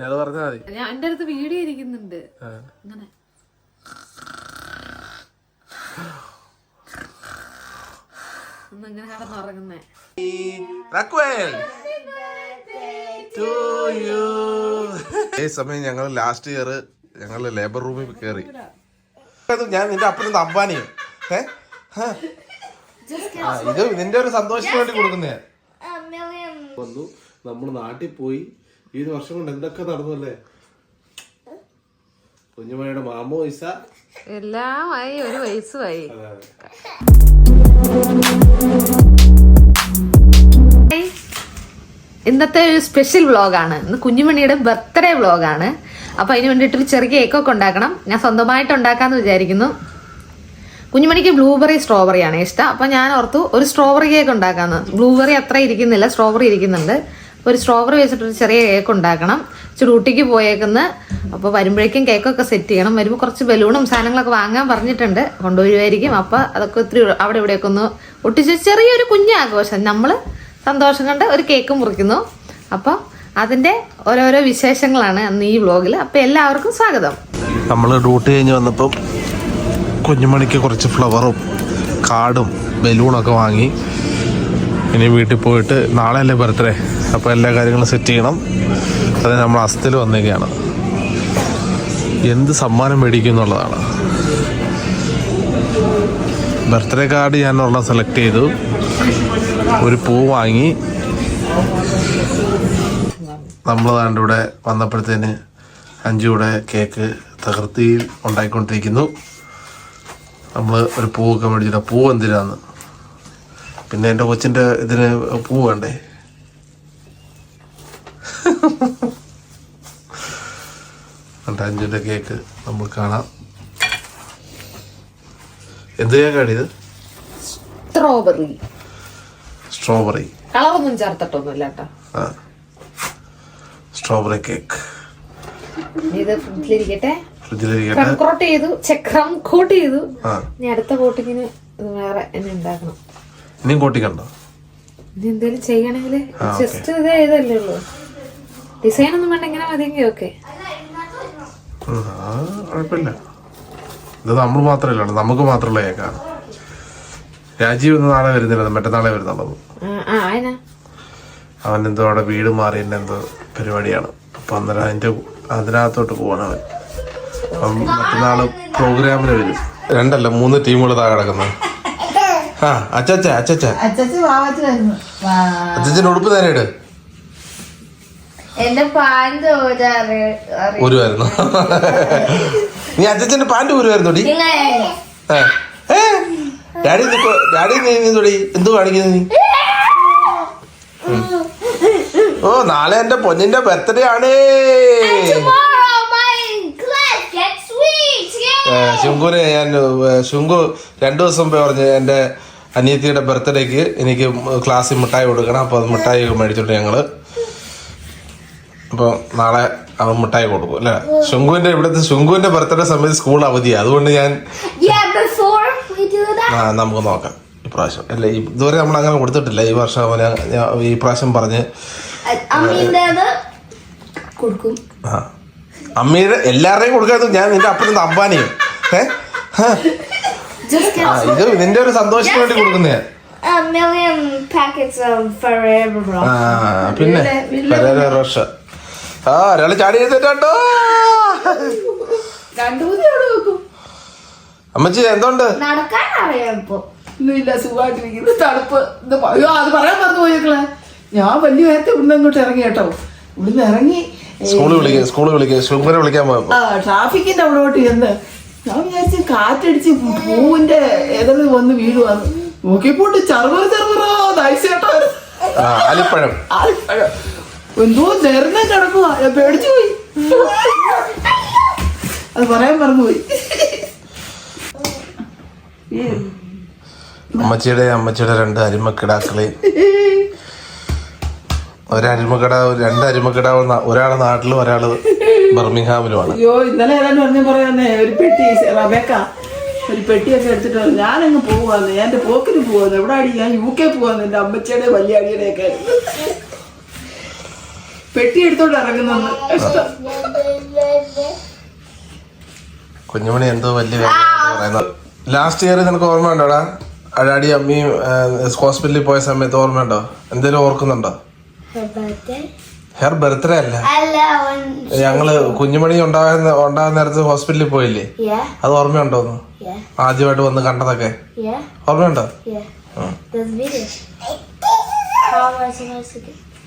ഞാൻ അത് പറഞ്ഞാൽ മതി. ഞാൻ എന്റെ അടുത്ത് വീഡിയോ ഇരിക്കുന്നുണ്ട്. അങ്ങനെ ഇങ്ങനെ. കിടന്നുറങ്ങുന്നേ ഈ സമയം ഞങ്ങൾ ലാസ്റ്റ് ഇയർ ഞങ്ങൾ ലേബർ റൂമിൽ കയറി അത് ഞാൻ നിന്റെ അപ്പനും അമ്പാനിയും ഏ? ഇത് നിന്റെ ഒരു സന്തോഷത്തിന് വേണ്ടി കൊടുക്കുന്നേ വന്നു. നമ്മൾ നാട്ടിൽ പോയി. ഈ ഒരു വർഷം കൊണ്ട് എന്തൊക്കെ നടന്നു അല്ലേ കുഞ്ഞുമണിയുടെ മാമോ വയസ്സ എല്ലാമായി ഒരു വയസ്സുമായി. ഇന്നത്തെ ഒരു സ്പെഷ്യൽ വ്ളോഗാണ് ഇന്ന് കുഞ്ഞുമണിയുടെ ബർത്ത്ഡേ വ്ളോഗാണ് അപ്പൊ അതിന് വേണ്ടിയിട്ട് ഒരു ചെറിയ കേക്കൊക്കെ ഉണ്ടാക്കണം. ഞാൻ സ്വന്തമായിട്ട് ഉണ്ടാക്കാന്ന് വിചാരിക്കുന്നു. കുഞ്ഞുമണിക്ക് ബ്ലൂബെറി സ്ട്രോബെറിയാണ് ഇഷ്ടം. അപ്പൊ ഞാൻ ഓർത്തു ഒരു സ്ട്രോബെറി കേക്ക് ഉണ്ടാക്കാന്ന്. ബ്ലൂബെറി അത്ര ഇരിക്കുന്നില്ല സ്ട്രോബെറി ഇരിക്കുന്നുണ്ട്. ഒരു സ്ട്രോബറി വെച്ചിട്ടൊരു ചെറിയ കേക്ക് ഉണ്ടാക്കണം. ഇച്ചിരി പോയേക്കുന്ന. അപ്പോൾ അപ്പൊ വരുമ്പോഴേക്കും കേക്കൊക്കെ സെറ്റ് ചെയ്യണം. വരുമ്പോൾ കുറച്ച് ബലൂണും സാധനങ്ങളൊക്കെ വാങ്ങാൻ പറഞ്ഞിട്ടുണ്ട്. കൊണ്ടുവരുമായിരിക്കും അപ്പോൾ അതൊക്കെ ഒത്തിരി അവിടെ ഇവിടെയൊക്കെ ഒന്ന് ഒട്ടിച്ച് ചെറിയൊരു കുഞ്ഞാഘോഷം. നമ്മൾ സന്തോഷം കണ്ട് ഒരു കേക്ക് മുറിക്കുന്നു. അപ്പോൾ അതിന്റെ ഓരോരോ വിശേഷങ്ങളാണ് അന്ന് ഈ വ്ലോഗിൽ അപ്പോൾ എല്ലാവർക്കും സ്വാഗതം. നമ്മൾ ഡ്യൂട്ടി കഴിഞ്ഞ് വന്നപ്പം കുഞ്ഞുമണിക്ക് കുറച്ച് ഫ്ലവറും കാർഡും ബലൂണൊക്കെ വാങ്ങി. ഇനി വീട്ടിൽ പോയിട്ട് നാളെ അല്ലേ ബർത്ത്ഡേ അപ്പോൾ എല്ലാ കാര്യങ്ങളും സെറ്റ് ചെയ്യണം. അത് നമ്മൾ അസ്ഥിൽ വന്നേക്കാണ്. എന്ത് സമ്മാനം മേടിക്കും എന്നുള്ളതാണ്. ബർത്ത്ഡേ കാർഡ് ഞാൻ ഒരെണ്ണം സെലക്ട് ചെയ്തു. ഒരു പൂ വാങ്ങി. നമ്മൾ ഇവിടെ വന്നപ്പോഴത്തേന് അഞ്ചു കൂടെ കേക്ക് തകർത്തിയിൽ ഉണ്ടായിക്കൊണ്ടിരിക്കുന്നു. നമ്മൾ ഒരു പൂവൊക്കെ മേടിച്ചിട്ട് പൂ എന്തിനാന്ന്? പിന്നെ എന്റെ കൊച്ചിന്റെ ഇതിന് പൂ വേണ്ടേ അഞ്ചിന്റെ കേക്ക് നമ്മൾ കാണാം. എന്ത് കേക്കാണ് ഇത്? സ്ട്രോബെറി സ്ട്രോബെറി കളറൊന്നും ചേർത്തിട്ടൊന്നുമില്ല കേട്ടോ. സ്ട്രോബെറി കേക്ക് ഇത് ഫ്രിഡ്ജിലിരിക്കട്ടെ. ഫ്രിഡ്ജിലിരിക്കട്ടെ. ചെയ്തു ചെക്രം കോട്ട് ചെയ്തു. ഇനി അടുത്ത കോട്ടിങ്ങിന് വേറെ എന്നെ ഉണ്ടാക്കണം. ഇനിയും കൂട്ടിക്കണ്ടോ? ചെയ്യണമെങ്കിൽ ജസ്റ്റ് ഇത് ചെയ്തല്ലേ ഉള്ളൂ. ഡിസൈൻ ഒന്നും വേണ്ട ഇങ്ങനെ മതിയെങ്കിൽ ഓക്കെ. ഉം, ആ കുഴപ്പമില്ല. ഇത് നമ്മൾ മാത്രമല്ല ഉള്ളൂ നമുക്ക് മാത്രല്ല കേക്കാണ് രാജീവ് ഇന്ന് നാളെ വരുന്നില്ല മറ്റന്നാളെ വരുന്നുള്ളത് അവൻ എന്തോ അവിടെ വീട് മാറിയതിന്റെ എന്തോ പരിപാടിയാണ്. അപ്പൊ അന്നേരം അതിന്റെ അതിനകത്തോട്ട് പോവാണ് അവൻ. അപ്പം മറ്റന്നാൾ പ്രോഗ്രാമിന് വരും. രണ്ടല്ല മൂന്ന് ടീമുകൾ താഴെ കിടക്കുന്നത് ആ അച്ചാ അച്ചച്ച. അച്ചച്ച് ഉടുപ്പ് നേരെ ഇട് എന്റെ പാന്റ് ഒരാറ് ഊരുമായിരുന്നു നീ അച്ചച്ചന്റെ പാന്റ് ഊരുമായിരുന്നു ഡി? ഡാഡി ഡാഡി നീ തൊടി എന്തു കാണിക്കുന്നു നീ? ഓ നാളെ എന്റെ പൊന്നിന്റെ ബർത്ത്ഡേ ആണ്. ശുങ്കുനെ ഞാൻ ശുങ്കു രണ്ടു ദിവസം പറഞ്ഞു എന്റെ അനിയത്തിയുടെ ബർത്ത്ഡേക്ക് എനിക്ക് ക്ലാസ്സിൽ മിഠായി കൊടുക്കണം അപ്പോൾ അത് മിഠായി മേടിച്ചിട്ട് ഞങ്ങൾ അപ്പോൾ നാളെ അവൻ മിഠായി കൊടുക്കും അല്ലേ? ശുങ്കുവിന്റെ ഇവിടുത്തെ ശുങ്കുവിന്റെ ബർത്ത്ഡേ സമയത്ത് സ്കൂൾ അവധിയാണ് അതുകൊണ്ട് ഞാൻ ആ നമുക്ക് നോക്കാം ഇപ്രാവശ്യം അല്ല ഇതുവരെ നമ്മൾ അങ്ങനെ കൊടുത്തിട്ടില്ല ഈ വർഷം അവന് ഈ പ്രാവശ്യം പറഞ്ഞ്. കൊടുക്കും. ആ. അമ്മയുടെ എല്ലാവരുടെയും കൊടുക്കാതെ ഞാൻ നിന്റെ അപ്പനും അമ്പാനിയും ഏ ആ, Just get ആ, ഇത് നിന്റെ ഒരു സന്തോഷത്തിന് വേണ്ടി കൊടുക്കുന്നേ. Million packets of. പിന്നെ ആ ഒരാൾ ചാടി എഴുതിട്ടോ അവിടെ വെക്കും അമ്മച്ചി എന്തുണ്ട്? സുഖമായിട്ടിരിക്കുന്നു. തണുപ്പ്. അയ്യോ അത് പറയാൻ മറന്നു പോയേക്കളെ ഞാൻ വലിയ നേരത്തെ ഇവിടുന്ന് അങ്ങോട്ട് ഇറങ്ങി കേട്ടോ. ഇവിടുന്ന് ഇറങ്ങി സ്കൂളിൽ സ്കൂൾ വിളിക്കുക സ്കൂൾ വിളിക്കുക വിളിക്കാൻ ട്രാഫിക്കിന്റെ അവിടോട്ട് ചെന്ന് ഞാൻ വിചാരിച്ച് കാറ്റടിച്ച് പൂവിന്റെ ഏതെങ്കിലും വന്ന് വീഴുവാന്ന് നോക്കിപ്പോട്ട് ചെറുപറ ചെറുപറ നൈസേട്ടോ അലിപ്പഴം. എന്തോ നേർന്ന കിടക്കുക ഞാൻ പേടിച്ചു പോയി. അത് പറയാൻ മറന്നുപോയി ഈ അമ്മച്ചിയുടെ അമ്മച്ചിയുടെ രണ്ട് അരിമക്കിടാക്കളെ. ഒരരിമക്കിടാവ് രണ്ട് അരിമക്കിടാവ് ഒരാൾ നാട്ടിലും ഒരാൾ ബർമിംഗ്ഹാമിലുമാണ്. അയ്യോ ഇന്നലെ ഏതാണ്ട് പറഞ്ഞു പറയാന്നേ ഒരു പെട്ടി റബേക്ക ഒരു പെട്ടിയൊക്കെ എടുത്തിട്ട്. ഞാനങ്ങ് പോവാന്ന് എന്റെ പോക്കിന് പോവാന്ന്. എവിടെ അടി ഞാൻ യു കെ പോവാന്ന് എന്റെ അമ്മച്ചിയുടെ വലിയ അടിയുടെ ഒക്കെ. പെട്ടി എടുത്തോണ്ട് ഇറങ്ങുന്നു ഇഷ്ടം. കുഞ്ഞുമണി എന്തോ വലിയ പറയുന്നത്. ലാസ്റ്റ് ഇയർ നിനക്ക് ഓർമ്മ ഉണ്ടോടാ അഴാടി അമ്മയും ഹോസ്പിറ്റലിൽ പോയ സമയത്ത് ഓർമ്മയുണ്ടോ എന്തേലും ഓർക്കുന്നുണ്ടോ? ഹെയർ ബർത്ത്ഡേ അല്ല. ഞങ്ങൾ കുഞ്ഞുമണി ഉണ്ടാകുന്ന ഉണ്ടാകുന്ന നേരത്ത് ഹോസ്പിറ്റലിൽ പോയില്ലേ? അത് ഓർമ്മയുണ്ടോന്ന് ആദ്യമായിട്ട് വന്ന് കണ്ടതൊക്കെ? ഓർമ്മയുണ്ടോ?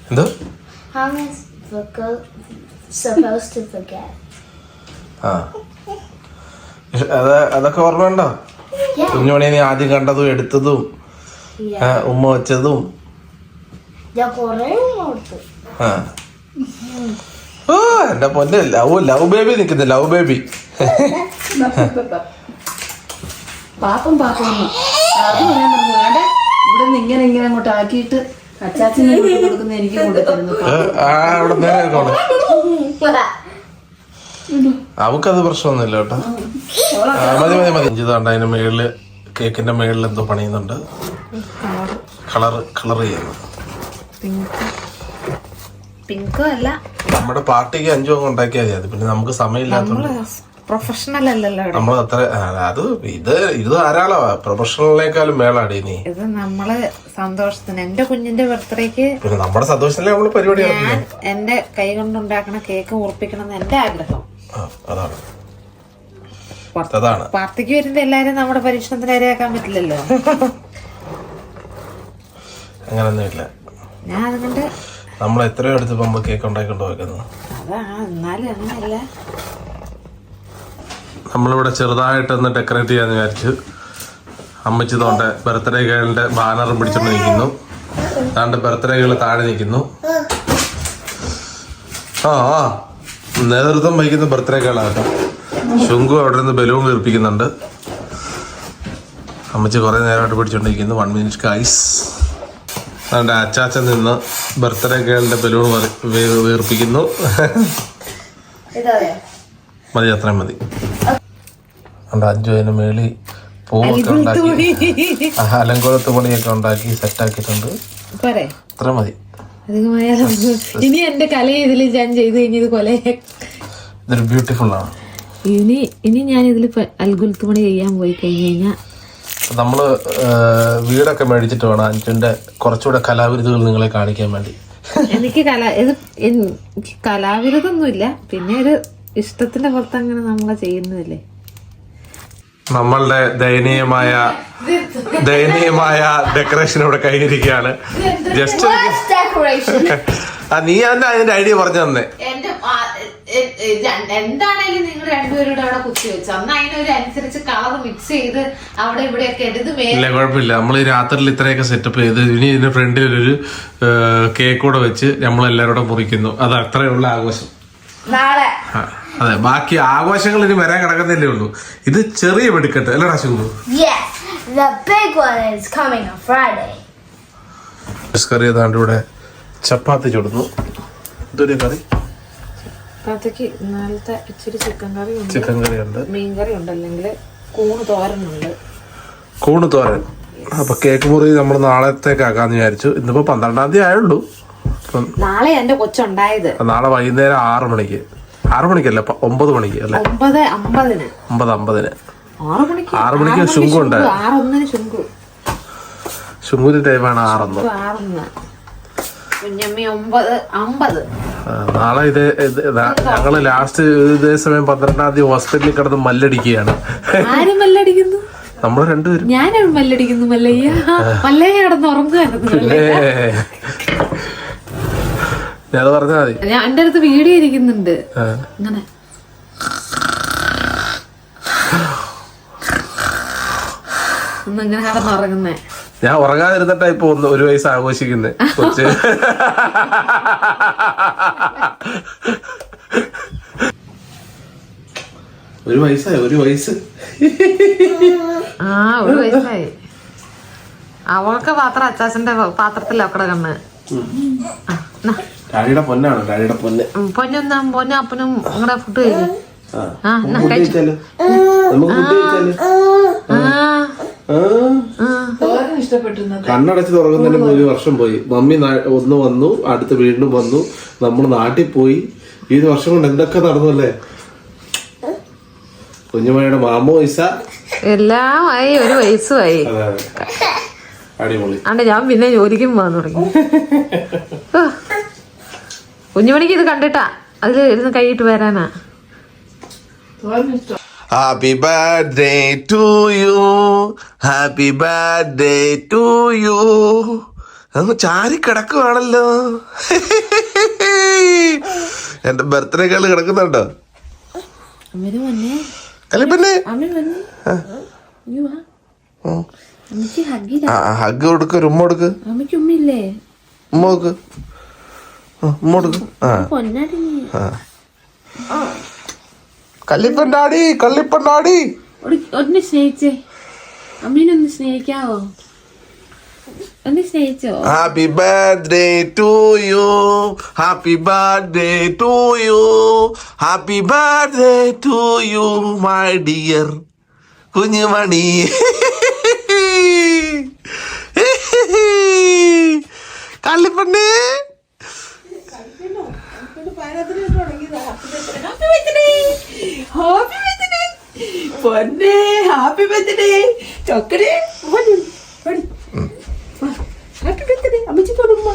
എന്തോ? അതൊക്കെ ഓർമ്മയുണ്ടോ? കുഞ്ഞുമണി നീ ആദ്യം കണ്ടതും എടുത്തതും ഉമ്മ വെച്ചതും. ഞാൻ കൊറേ ഓർത്തു. ആ. ഓ എന്റെ പൊന്നെ ലവ് ലവ് ബേബി നിക്കുന്നു ലവ് ബേബി. പാപ്പം പാപ്പം. അത് പറയാൻ പറഞ്ഞു വേണ്ട ഇവിടെ നിന്ന് ഇങ്ങനെ ഇങ്ങനെ അങ്ങോട്ട് ആക്കിയിട്ട് അച്ചാച്ചനെ കൊണ്ട് കൊടുക്കുന്ന എനിക്ക് കൊടുത്തിരുന്നു അവക്കത് പ്രശ്നമൊന്നുമില്ല കേട്ടോ. അതിന് മതി മതി മതി. ഇതാണ്ട് അതിന്റെ മേളിൽ കേക്കിന്റെ മേളിൽ എന്തോ പണിയുന്നുണ്ട്. കളർ കളർ ചെയ്യുന്നു. പിങ്കോ അല്ല. നമ്മുടെ പാർട്ടിക്ക് അഞ്ചു അങ്ങ് ഉണ്ടാക്കിയാൽ മതി. അത് പിന്നെ നമുക്ക് സമയമില്ലാത്തതുകൊണ്ട്. പ്രൊഫഷണൽ അല്ലല്ലോ ഇവിടെ. നമ്മൾ അത്ര ആ, അത് ഇത് ഇത് ധാരാളമാ പ്രൊഫഷണലിനേക്കാളും മേളാടി ഇത് നമ്മൾ സന്തോഷത്തിന് എന്റെ കുഞ്ഞിന്റെ ബർത്ത്ഡേക്ക് പിന്നെ നമ്മുടെ സന്തോഷത്തിലെ നമ്മൾ പരിപാടി ഞാൻ നടത്തുന്നത് എന്റെ കൈ കൊണ്ടുണ്ടാക്കണ കേക്ക് മുറിപ്പിക്കണം എന്ന് എന്റെ ആഗ്രഹം. ആ അതാണ്. അതാണ്. പാർട്ടിക്ക് വരുമ്പോ എല്ലാരും നമ്മുടെ പരീക്ഷണത്തിന് ഇരയാക്കാൻ പറ്റില്ലല്ലോ. അങ്ങനൊന്നുമില്ല ഞാൻ അതുകൊണ്ട് നമ്മൾ എത്രയോ അടുത്ത് പമ്പ് കേക്ക് ഉണ്ടാക്കിക്കൊണ്ട് വെക്കുന്നത് നമ്മളിവിടെ ചെറുതായിട്ട് ഒന്ന് നമ്മളിവിടെ ചെറുതായിട്ടൊന്ന് ഡെക്കറേറ്റ് ചെയ്യാന്ന് വിചാരിച്ചു അമ്മച്ചി തോണ്ട ബർത്ത്ഡേ ഗേളിന്റെ ബാനറും പിടിച്ചോണ്ട് നിൽക്കുന്നു താണ്ട് ബർത്ത്ഡേ ഗേൾ താഴെ നിൽക്കുന്നു ആ ആ. നേതൃത്വം വഹിക്കുന്ന ബർത്ത്ഡേ ഗേളാട്ടോ ശുങ്കു അവിടെ നിന്ന് ബലൂൺ വീർപ്പിക്കുന്നുണ്ട്. അമ്മച്ചി കുറെ നേരമായിട്ട് പിടിച്ചോണ്ടിരിക്കുന്നു വൺ മിനിറ്റ് ഗൈസ് അതുകൊണ്ട് അച്ചാച്ചൻ നിന്ന് ബർത്ത്ഡേ ഗേളിന്റെ ബലൂൺ വീർപ്പിക്കുന്നു. മതി അത്രയും മതി. അതുകൊണ്ട് അജു അതിന് മേളി പൂവൊക്കെ ഉണ്ടാക്കി അലങ്കോലത്ത് പണിയൊക്കെ ഉണ്ടാക്കി സെറ്റാക്കിയിട്ടുണ്ട് അത്ര മതി. ഇനി എന്റെ കല ഇതിൽ ഞാൻ ചെയ്തു കഴിഞ്ഞത് കൊലേ ഇതൊരു ബ്യൂട്ടിഫുൾ ആണ്. ഇനി ഇനി ഞാൻ ഇതിൽ അൽഗുൽത്ത് പണി ചെയ്യാൻ പോയി കഴിഞ്ഞു കഴിഞ്ഞാൽ നമ്മൾ വീടൊക്കെ മേടിച്ചിട്ട് വേണം അഞ്ചുന്റെ കുറച്ചുകൂടെ കലാവിരുദ്ധകൾ നിങ്ങളെ കാണിക്കാൻ വേണ്ടി. എനിക്ക് കല ഇത് എനിക്ക് കലാവിരുതൊന്നുമില്ല പിന്നെ ഒരു ഇഷ്ടത്തിന്റെ പുറത്ത് അങ്ങനെ നമ്മളെ ചെയ്യുന്നതല്ലേ? നമ്മളുടെ ദയനീയമായ ദയനീയമായ ഡെക്കറേഷൻ ഇവിടെ കഴിഞ്ഞിരിക്കുകയാണ് ജസ്റ്റ് decoration. ആ നീ തന്നെ അതിന്റെ ഐഡിയ പറഞ്ഞു തന്നെ? എന്റെ എന്താണേലും നിങ്ങൾ രണ്ടുപേരുടെ അവിടെ കുത്തി വെച്ചു. അന്ന് അതിനൊരു അനുസരിച്ച് കളർ മിക്സ് ചെയ്ത് അവിടെ ഇവിടെയൊക്കെ എടുത്ത് ഇല്ല കുഴപ്പമില്ല. നമ്മൾ ഈ രാത്രിയിൽ ഇത്രയൊക്കെ സെറ്റപ്പ് ചെയ്ത് ഇനി ഇതിന്റെ ഫ്രണ്ടിൽ ഒരു കേക്ക് കൂടെ വെച്ച് നമ്മൾ എല്ലാവരോടും മുറിക്കുന്നു. അത് അത്രയുള്ള ആഘോഷം. നാളെ. അതെ. ബാക്കി ആഘോഷങ്ങൾ ഇനി വരാൻ കിടക്കുന്നില്ലേ ഉള്ളൂ. ഇത് ചെറിയ വെടുക്കട്ടെ. അല്ലേ Friday. കറി ഏതാണ്ട് ഇവിടെ ചപ്പാത്തി ചുടുന്നു. ഇതൊരു കറി. അതൊക്കെ ഇന്നലത്തെ ഇച്ചിരി ചിക്കൻ കറി ഉണ്ട്. ചിക്കൻ കറി ഉണ്ട്. മീൻ കറി ഉണ്ട്. അല്ലെങ്കിൽ കൂണ് തോരനുണ്ട് കൂണ് തോരൻ. അപ്പൊ കേക്ക് മുറി നമ്മൾ നാളത്തേക്കാക്കാന്ന് വിചാരിച്ചു. ഇന്നിപ്പോ പന്ത്രണ്ടാം തീയതി ആയുള്ളൂ. നാളെ എന്റെ കൊച്ചുണ്ടായത്. നാളെ വൈകുന്നേരം ആറു മണിക്ക്. ആറു മണിക്കല്ല ഒമ്പത് മണിക്ക് അല്ലെ? ഒമ്പത് അമ്പതിന്. ഒമ്പത് അമ്പതിന്. ആറു മണിക്ക്? ശുങ്കു ഉണ്ട്. ആറൊന്നിന് ശുങ്കു. ശുങ്കുരി ടൈമാണ് ആറൊന്ന്. കുഞ്ഞമ്മി ഒമ്പത് അമ്പത്. നാളെ ഇത് ഞങ്ങൾ ഞങ്ങൾ ലാസ്റ്റ് ഇതേ സമയം പന്ത്രണ്ടാം തീയതി ഹോസ്പിറ്റലിൽ കിടന്ന് മല്ലടിക്കുകയാണ്. നമ്മൾ നമ്മൾ രണ്ടുപേരും. ഞാനാണ് മല്ലടിക്കുന്നു മല്ലയ്യ. മല്ലയ്യ കിടന്ന് ഉറങ്ങുകയായിരുന്നു ഞാൻ അത് മതി. ഞാൻ എന്റെ അടുത്ത് വീഡിയോ ഇരിക്കുന്നുണ്ട്. ആ. ഇങ്ങനെ. ഒന്ന് ഇങ്ങനെ കിടന്നുറങ്ങുന്നേ ഞാൻ ഉറങ്ങാതിരുന്നിട്ടാ ഇപ്പൊ ഒന്ന് ഒരു വയസ്സ് ആഘോഷിക്കുന്നത് കൊച്ച്. ഒരു വയസ്സായി ഒരു വയസ്സ്. ആ ഒരു വയസ്സായി. അവൾക്ക് പാത്രം അച്ചാച്ചന്റെ അവിടെ കണ്ണ്. ആ, എന്നാ. ഡാഡിയുടെ പൊന്നാണ്? ഡാഡിയുടെ പൊന്ന്. ഉം, പൊന്നും പൊന്നും അപ്പനും നിങ്ങളുടെ ഫുഡ് കഴിക്കും. ആ. ആ എന്നാ ഫുഡ് കഴിച്ചാലോ? നമുക്ക് ഫുഡ് കഴിച്ചാലോ? ആ. ഇന്നത്തെ. കണ്ണടച്ച് തുറക്കുന്നതിന് മുമ്പ് ഒരു വർഷം പോയി. മമ്മി ഒന്ന് വന്നു അടുത്ത് വീണ്ടും വന്നു നമ്മൾ നാട്ടിൽ പോയി. ഈ വർഷം കൊണ്ട് എന്തൊക്കെ നടന്നു അല്ലേ കുഞ്ഞുമണിയുടെ മാമോ വയസ്സ എല്ലാം ആയി ഒരു വയസ്സുമായി അടിപൊളി. ഞാൻ പിന്നെ ജോലിക്കും പോകാൻ തുടങ്ങി. കുഞ്ഞുമണിക്ക് ഇത് കണ്ടിട്ടാ. അതിൽ ഇരുന്ന് കൈയിട്ട് വരാനാ. Happy birthday to you happy birthday to you അങ്ങ് ചാരി കിടക്കുവാണല്ലോ. എന്റെ ബർത്ത്ഡേ കാൾ കിടക്കുന്നുണ്ടോ? അല്ലെ പിന്നെ? ഹഗ് കൊടുക്ക ഉമ്മ കൊടുക്ക്. ഉമ്മ കൊടുക്ക്. ആ, ഉമ്മ കൊടുക്ക്. ആ. കള്ളിപ്പണ്ടാടി ഒരു- ഒന്ന് സ്നേഹിച്ചേ. അമ്മീനൊന്ന് സ്നേഹിക്കാവോ? ഒന്ന് സ്നേഹിച്ചോ? Happy birthday to you happy birthday to you happy birthday to you my dear കുഞ്ഞുമണി കള്ളിപ്പണ്ണേ. പൊന്നെ ഹാപ്പി ബർത്ത്ഡേ ഹാപ്പി ബർത്ത്ഡേ അമ്മച്ചി തൊടുമ്മ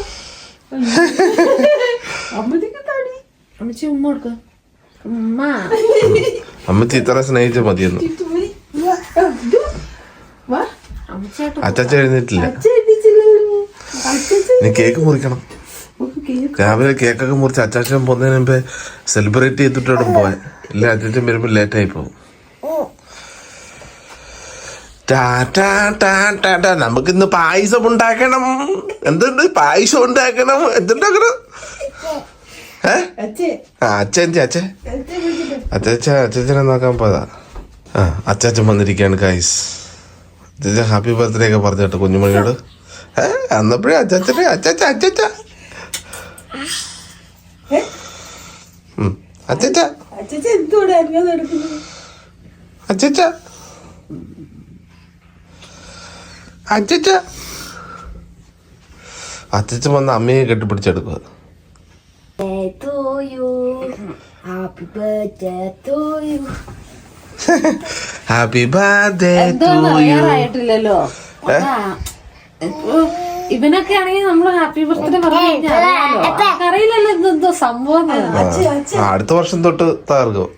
അമ്മച്ചിക്ക് തൊടി അമ്മച്ചി ഉമ്മ കൊടുക്ക. ഉമ്മ. അമ്മച്ചി ഇത്ര സ്നേഹിച്ച മതിയെന്ന്. അച്ചാച്ച എഴുന്നേറ്റില്ല. നീ കേക്ക് മുറിക്കണം. രാവിലെ കേക്കൊക്കെ മുറിച്ച് അച്ചാച്ചൻ പോകുന്നതിന് മുമ്പേ സെലിബ്രേറ്റ് ചെയ്തിട്ട് പോയെ പോവാൻ. ഇല്ല അച്ചാച്ചൻ വരുമ്പോൾ ലേറ്റ് ആയി പോകും. നമുക്ക് ഇന്ന് പായസം ഉണ്ടാക്കണം. എന്തുണ്ട്? പായസം ഉണ്ടാക്കണം. എന്തുണ്ടാക്കണം? അച്ഛൻ അച്ഛൻ അച്ഛൻ. വിളിച്ചിട്ട്. നോക്കാൻ പോയതാ. ആ അച്ചാച്ചൻ വന്നിരിക്കുകയാണ് ഗൈസ് അച്ചാച്ചൻ ഹാപ്പി ബർത്ത്ഡേ ഒക്കെ പറഞ്ഞു കേട്ടോ കുഞ്ഞുമണിയോട്. ഏ അന്നപ്പോഴേ അച്ചാച്ചനെ അച്ചാച്ച അച്ചാച്ച ഏ? അച്ചച്ച എന്തോടെ അച്ചച്ച അച്ചച്ച അച്ചച്ച വന്ന് അമ്മയെ കെട്ടിപ്പിടിച്ചെടുക്കുക. Happy birthday birthday to you അറിയാറായിട്ടില്ലല്ലോ. ഇപ്പൊ ഇവനൊക്കെ ആണെങ്കിൽ നമ്മൾ ഹാപ്പി ബർത്ത്ഡേ പറഞ്ഞു അറിയില്ലല്ലോ ഇതെന്തോ സംഭവം. അടുത്ത വർഷം തൊട്ട് തകർക്കും.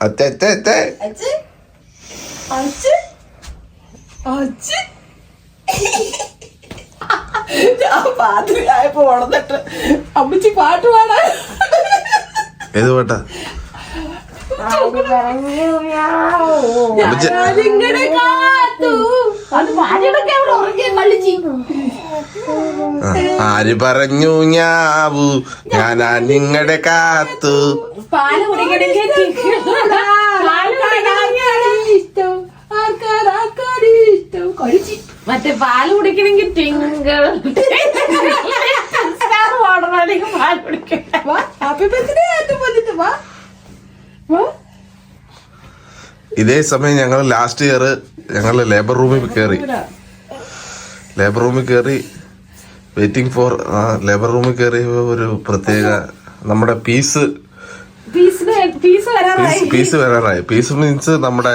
പാതിരിയായപ്പോ ഉണർന്നിട്ട് അമ്മച്ചി പാട്ട് പാടാ ഏത് പാട്ടാ? അമ്മച്ചി. ആര് പറഞ്ഞു ഞാവു? ഞാനാ നിങ്ങളുടെ കാത്തു. പാൽ മറ്റേ പാൽ കുടിക്കണമെങ്കിൽ ടിങ്കൾ പാൽ കുടിക്കണം വാ ഹാപ്പി ബർത്ത്ഡേ ആറ്റു വന്നിട്ട് വാ വാ ഇതേ സമയം ഞങ്ങൾ ലാസ്റ്റ് ഇയർ ഞങ്ങൾ ലേബർ റൂമിൽ കയറി ലേബർ റൂമിൽ കയറി വെയിറ്റിംഗ് ഫോർ ലേബർ റൂമിൽ കയറി ഒരു പ്രത്യേക നമ്മുടെ പീസ് പീസ് വരാറായി. പീസ് മീൻസ് നമ്മുടെ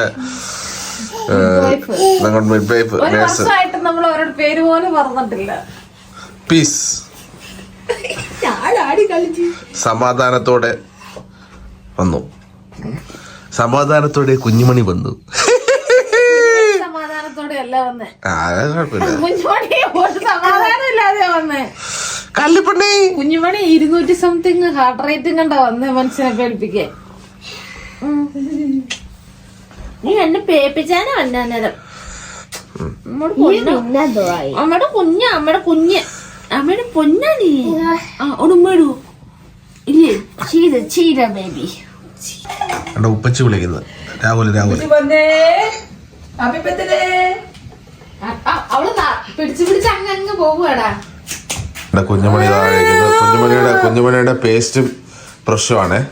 ഞങ്ങളുടെ മിഡ് വൈഫ് നേഴ്സ് പീസ് സമാധാനത്തോടെ വന്നു. സമാധാനത്തോടെ കുഞ്ഞുമണി വന്നു. കല്ലിപ്പണ്ണി കുഞ്ഞുമണി ഇരുന്നൂറ്റി സംതിങ് ഹാർട്ട് റേറ്റും കണ്ട വന്നേ മനുഷ്യനെ പേടിപ്പിക്കാൻ. നീ എന്നെ പേപ്പിച്ചാനാ വന്നേരം അമ്മയുടെ കുഞ്ഞ അമ്മയുടെ കുഞ്ഞ്? അമ്മയുടെ പൊന്നാ നീ? ആ ഉടുമ്മടു ഇല്ലേ? Cheetah, cheetah, baby. ഉപ്പച്ചി വിളിക്കുന്നത്. രാഹുൽ രാഹുൽ വന്നേ. ഹാപ്പി ബർത്ത്ഡേ അ- അ- അവൾ ന- പിടിച്ച് പിടിച്ച് അങ്ങ് അങ്ങ് പോകുവാടാ. എന്റെ കുഞ്ഞുമണി കുഞ്ഞുമണിയുടെ കുഞ്ഞുമണിയുടെ പേസ്റ്റ് പ്രശ്നമാണ്.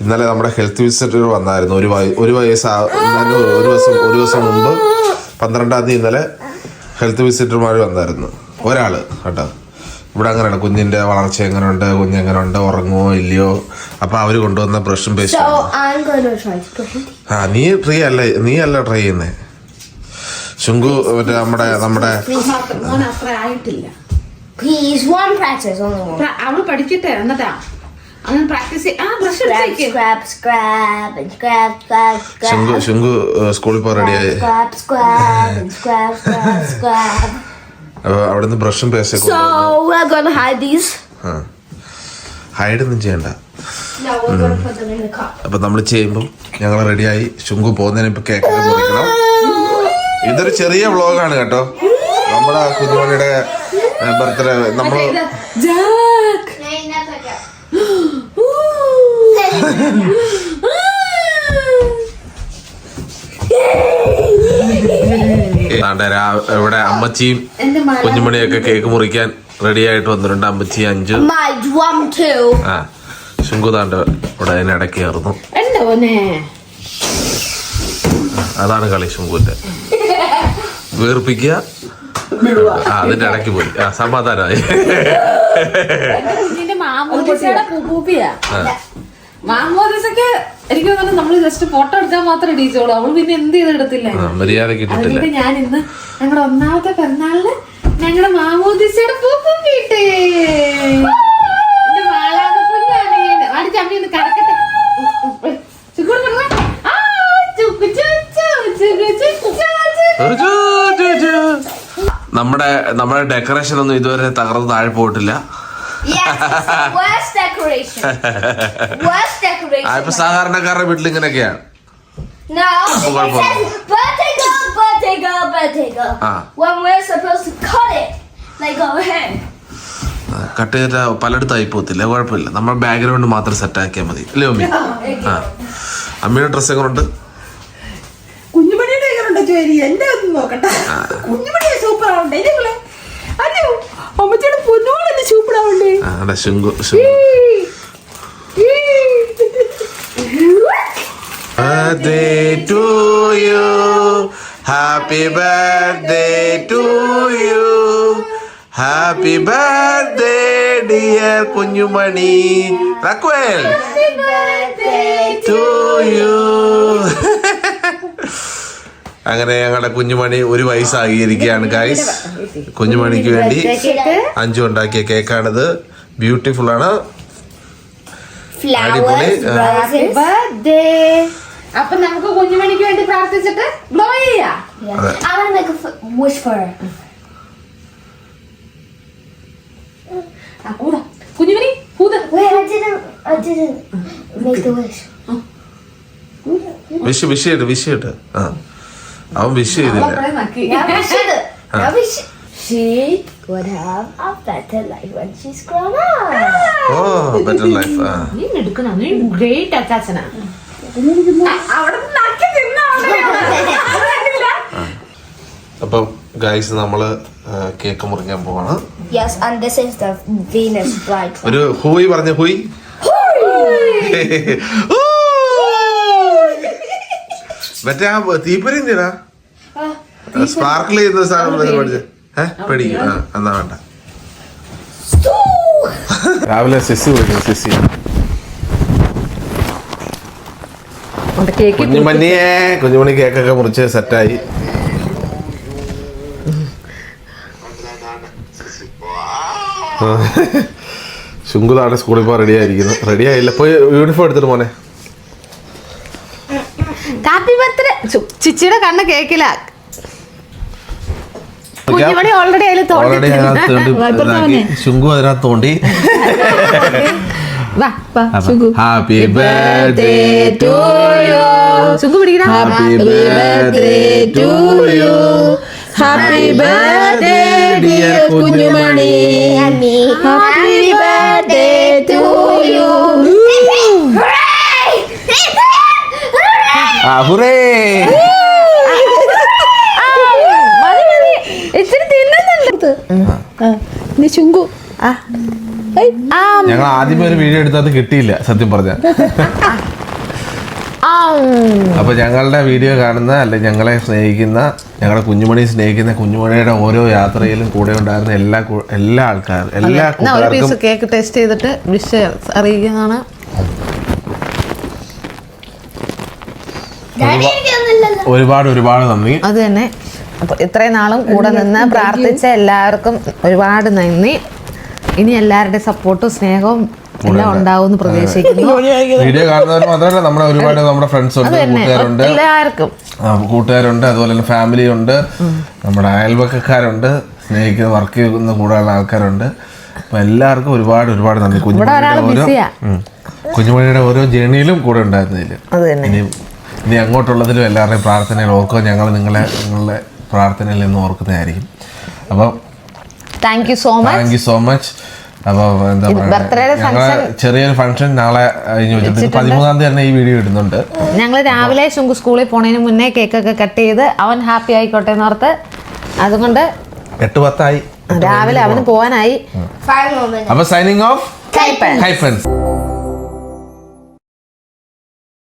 ഇന്നലെ നമ്മുടെ ഹെൽത്ത് വിസിറ്റർ വന്നായിരുന്നു. ഒരു വയ ഒരു വയസ്സ് ഇന്നലെ ഒരു ദിവസം ഒരു ദിവസം മുമ്പ് പന്ത്രണ്ടാം തീയതി ഇന്നലെ ഹെൽത്ത് വിസിറ്റർമാർ വന്നായിരുന്നു. ഒരാൾ കേട്ടോ. ഇവിടെ അങ്ങനെയാണ്. കുഞ്ഞിന്റെ വളർച്ച എങ്ങനെയുണ്ട്? കുഞ്ഞ് എങ്ങനെയുണ്ട്? ഉറങ്ങുമോ ഇല്ലയോ? അപ്പൊ അവർ കൊണ്ടുവന്ന ബ്രഷും പേസ്റ്റ് പേസ്റ്റും I'm going to try to ആ നീ ട്രീ അല്ല? നീ അല്ല ട്രൈ ചെയ്യുന്നേ? ശുങ്കു മറ്റേ നമ്മുടെ നമ്മുടെ അവൾ പഠിക്കട്ടെ എന്നിട്ടാ. ശുങ്കു ശുങ്കു സ്കൂളിൽ പോ റെഡിയായി അവിടുന്ന് ബ്രഷും പേസ്റ്റ് ഒന്നും ചെയ്യണ്ട. No, we're gonna put them in the അപ്പൊ നമ്മൾ ചെയ്യുമ്പോൾ ഞങ്ങൾ റെഡിയായി ശുങ്കു പോകുന്നതിന് ഇപ്പൊ കേക്ക് മുറിക്കണം. ഇതൊരു ചെറിയ വ്ളോഗാണ് കേട്ടോ. നമ്മുടെ കുഞ്ഞുമണിയുടെ ബർത്ത്ഡേ നമ്മൾ ജാക്ക് ഇവിടെ അമ്മച്ചിയും കുഞ്ഞുമണിയൊക്കെ കേക്ക് മുറിക്കാൻ റെഡി ആയിട്ട് വന്നിട്ടുണ്ട്. അമ്മച്ചി അഞ്ചു. ആ ശുങ്കുതാണ്ട് ഇവിടെ അതിനിടയ്ക്ക് കയറുന്നു. എന്റെ മോനെ? അതാണ് കളി ശുങ്കുവിന്റെ. വീർപ്പിക്കുക. ആ അതിന്റെ ഇടയ്ക്ക് പോയി. ആ സമാധാനമായി. മാമോദിസയുടെ പൂപ്പിയാ? മാമോദിസക്ക് എനിക്ക് തോന്നുന്നു നമ്മൾ ജസ്റ്റ് ഫോട്ടോ എടുക്കാൻ മാത്രമേ ഇടിച്ചോളൂ അവൾ പിന്നെ എന്ത് ചെയ്തെടുത്തില്ല മര്യാദയ്ക്ക് ഇട്ടിട്ടില്ല. അതുകൊണ്ട് ഞാൻ ഇന്ന് ഞങ്ങളുടെ ഒന്നാമത്തെ പിറന്നാളിന് ഞങ്ങളുടെ മാമോദിസയുടെ ചു, ചു. നമ്മുടെ നമ്മുടെ ഡെക്കറേഷൻ ഒന്നും ഇതുവരെ തകർന്ന് താഴെ പോയിട്ടില്ല. ഇപ്പൊ സാധാരണക്കാരുടെ വീട്ടിൽ ഇങ്ങനെയൊക്കെയാണ്. No, it my God. says birthday girl, birthday girl, birthday girl. When we're supposed to cut it, like our hair. Cut ചെയ്ത പലയിടത്തായി പോകത്തില്ല. കുഴപ്പമില്ല. നമ്മൾ ബാക്ക്ഗ്രൗണ്ട് മാത്രം സെറ്റ് ആക്കിയാൽ മതി. അല്ലേ അമ്മി ആ. അമ്മയുടെ ഡ്രസ്സ് എങ്ങനെയുണ്ട് കുഞ്ഞുമണിയുടെ എങ്ങനെയുണ്ട് ജോലി? എന്റെ ഒന്ന് നോക്കട്ടെ. കുഞ്ഞുമണിയെ സൂപ്പർ ആവണ്ടേ അമ്മച്ചിയുടെ പൊന്നോളല്ലേ സൂപ്പർ ആവണ്ടേ ശുങ്കു ശുങ്കു. Birthday to you. Happy birthday to you. Happy birthday, dear Kunjumani റക്വൽ Happy birthday to you. അങ്ങനെ ഞങ്ങളുടെ കുഞ്ഞുമണി ഒരു വയസ്സാകിയിരിക്കുകയാണ് ഗൈസ് കുഞ്ഞുമണിക്ക് വേണ്ടി അഞ്ചു ഉണ്ടാക്കിയ കേക്കാണിത്. ബ്യൂട്ടിഫുൾ ആണ്. അടിപൊളി. അപ്പൊ നമുക്ക് കുഞ്ഞുമണിക്ക് വേണ്ടി പ്രാർത്ഥിച്ചിട്ട് ഗ്ലോ ചെയ്യാ Yeah. I want to make a f- wish for her. ആ, കൂടാ കുഞ്ഞുമണി കൂത Wait, I didn't. I didn't make the wish. Wish wish ചെയ്ത് വിഷ് ചെയ്ത് ആ അവൻ വിഷ് ചെയ്തില്ല അവളപ്പഴേ നക്കി Yeah, we should. Yeah, we should. She would have a better life when she's grown up. ഓ ബെറ്റർ ലൈഫ് ആ നീ എടുക്കണ നീ ഗ്രേറ്റ് അച്ചാച്ചനാ അവിടെ നക്കി തിന്നാ അപ്പം ഗൈസ് നമ്മൾ കേക്ക് മുറിക്കാൻ പോവാണ്. Yes, and this is the Venus flight. ഒരു ഹൂയി പറഞ്ഞ ഹൂയി. മറ്റേ ആ തീപ്പൊരി എന്തിനാ സ്പാർക്കിൾ ചെയ്യുന്ന സാധനം പഠിച്ചു. ഏഹ് പേടിക്കും ആ എന്നാ വേണ്ട. രാവിലെ സിസി വിളിക്കുന്നു സിസി. കേക്ക് കുഞ്ഞുമണിയെ കുഞ്ഞുമണി കേക്കൊക്കെ മുറിച്ച് സെറ്റായി. ശുങ്കുതാണ് സ്കൂളിൽ പോകാൻ റെഡി ആയിരിക്കുന്നു. റെഡി ആയില്ല. പോയി യൂണിഫോം എടുത്തിട്ട് മോനെ. കാപ്പി ബർത്ത്ഡേ ചിച്ചിയുടെ കണ്ണ് കേക്കില്ല ശുങ്കു അതിനകത്ത് തോണ്ടി. വാ വാ Sugu happy birthday to you Sugu പിടിക്കണം happy birthday to you happy birthday dear Kunjumani Happy birthday to you. ആ ഹുറേ ഇച്ചിരി തിന്നുന്നുണ്ട് ചുങ്കു ആ ഞങ്ങൾ ആദ്യമേ ഒരു വീഡിയോ എടുത്തത് അത് കിട്ടിയില്ല സത്യം പറഞ്ഞ. ആ അപ്പൊ ഞങ്ങളുടെ വീഡിയോ കാണുന്ന അല്ലെ ഞങ്ങളെ സ്നേഹിക്കുന്ന ഞങ്ങളുടെ കുഞ്ഞുമണി സ്നേഹിക്കുന്ന കുഞ്ഞുമണിയുടെ ഓരോ യാത്രയിലും കൂടെ ഉണ്ടായിരുന്ന എല്ലാ എല്ലാ ആൾക്കാരും എല്ലാ ഒരു പീസ് കേക്ക് ടേസ്റ്റ് ചെയ്തിട്ട് വിഷ് അറിയിക്കുന്നതാണ് ഒരുപാട് ഒരുപാട് നന്ദി. അത് തന്നെ. അപ്പൊ ഇത്രയും നാളും കൂടെ നിന്ന് പ്രാർത്ഥിച്ച എല്ലാവർക്കും ഒരുപാട് നന്ദി. ഇനി എല്ലാവരുടെ സപ്പോർട്ടും സ്നേഹവും എല്ലാം ഉണ്ടാവും പ്രതീക്ഷിക്കുന്നു. വീഡിയോ കാണുന്നവർ മാത്രമല്ല നമ്മുടെ ഒരുപാട് നമ്മുടെ ഫ്രണ്ട്സ് ഉണ്ട് കൂട്ടുകാരുണ്ട്. എല്ലാവർക്കും. കൂട്ടുകാരുണ്ട് അതുപോലെ തന്നെ ഫാമിലി ഉണ്ട്. നമ്മുടെ അയൽവക്കക്കാരുണ്ട് സ്നേഹിക്കുന്ന വർക്ക് ചെയ്യുന്ന കൂടാനുള്ള ആൾക്കാരുണ്ട്. അപ്പൊ എല്ലാവർക്കും ഒരുപാട് ഒരുപാട് നന്ദി. കുഞ്ഞുമണിയുടെ ഓരോ. കുഞ്ഞുമണിയുടെ ഓരോ ജേണിയിലും കൂടെ ഉണ്ടായിരുന്നതിൽ ഇനി ഇനി അങ്ങോട്ടുള്ളതിലും എല്ലാവരുടെയും പ്രാർത്ഥനയിൽ ഓർക്കുക. ഞങ്ങൾ നിങ്ങളെ നിങ്ങളുടെ പ്രാർത്ഥനയിൽ നിന്ന് ഓർക്കുന്നതായിരിക്കും. അപ്പം thank you so much thank you so much അപ്പോൾ എന്താ birthday യുടെ പറയുക ഞങ്ങളെ ചെറിയൊരു ഫംഗ്ഷൻ നാളെ കഴിഞ്ഞ് വെച്ചിട്ട് പതിമൂന്നാം തീയതി തന്നെ ഈ വീഡിയോ ഇടുന്നുണ്ട്. ഞങ്ങൾ രാവിലെ ശുങ്കു സ്കൂളിൽ പോണതിന് മുന്നേ കേക്കൊക്കെ കട്ട് ചെയ്ത് അവൻ ഹാപ്പി ആയിക്കോട്ടെ എന്ന് ഓർത്ത് അതുകൊണ്ട് എട്ട് പത്തായി. രാവിലെ അവന് പോവാനായി. അപ്പൊ സൈനിങ് ഓഫ് കൈപ്പൻ.